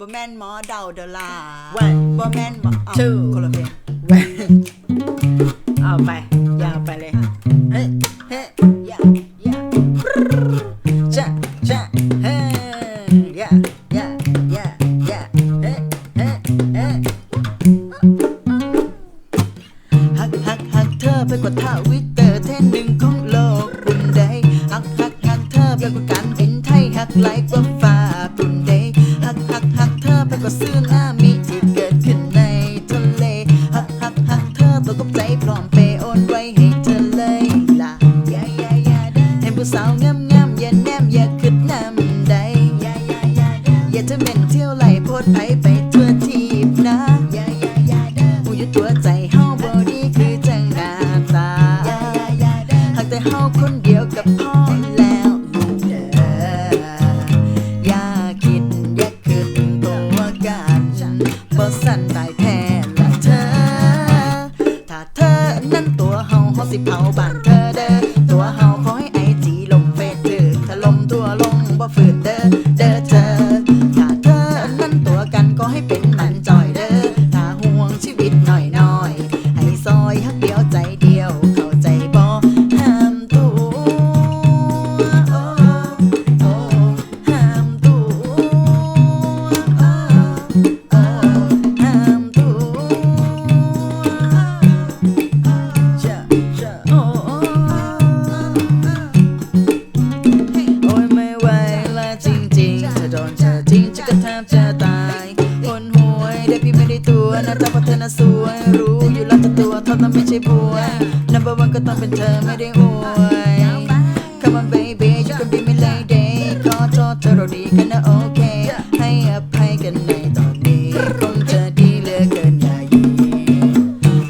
บ่แม่นหมอเดาเดอลา One บ่แม่นหมอเอ้า two คนละเพลง เอาไปยาวไปเลยเฮ้ยเฮ้ยยาวย่าจ้าจ้าเฮ้ยยาวย่าย่าย่าเฮ้ยเฮ้ยเฮ้ยฮักฮักฮักเธอไปกว่าท่าวิเตอร์เท่นหนึ่งของโลกคุณใดฮักฮักฮักเธอไปกว่าการบินไทยฮักไหลกว่า พร้อมเปโอนไว้ให้เธอเลยล่ะยายายาได้เห็นผู้สาวงามงามอย่าแนมอย่าคิดนำใดยายายาได้อย่าจะเป็นเที่ยวไหลโพดไผไปทั่วทีบนะอย่าอย่าอย่าได้ผู้อยู่ตัวใจเฮาบ่ดีคือจังหน้าตาหากแต่เฮาคนเดียวกับพ่อแล้วลูกเด้ออย่าคิดอย่าขึ้นตัวกันบ่สั่นตายแท้ สิเผาบ้านเธอเด้อตัวเฮาขอให้ไอจีลมเฟซถึกถล่มตัวลงบ่ฝืนเด้อเด้อเธอถ้าเธอนั้นตัวกันก็ให้เป็น รู้อยู่แล้วแต่ตัวเท่านั้นไม่ใช่บวย number one ก็ต้องเป็นเธอไม่ได้อวย Come on baby you can be my lady ขอโทษเธอเราดีกันนะโอเค ให้อภัยกันในตอนนี้คงจะดีเหลือเกินอย่ายี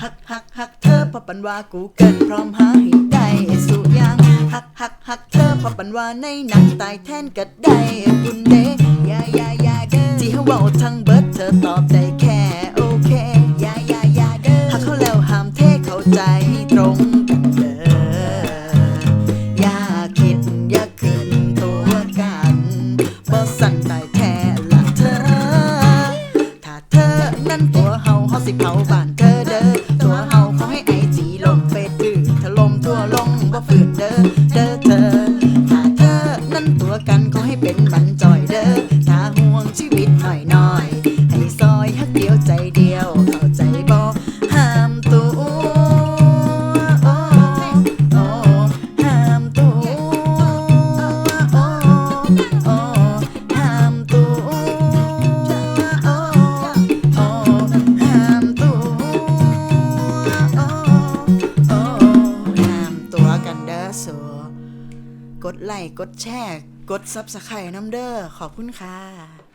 ฮักฮักฮักเธอพราะปันว่ากูเกินพร้อมหาให้ได้สุดยังฮักฮักฮักเธอพราะปันว่าในหนังตายแทนก็ได้คุณเด้ยายายาเด้อที่เขาว้าทั้งเบิร์ดเธอตอบ เฮ กดไลค์กดแชร์ กดซับสไครต์น้ำเด้อขอบคุณค่ะ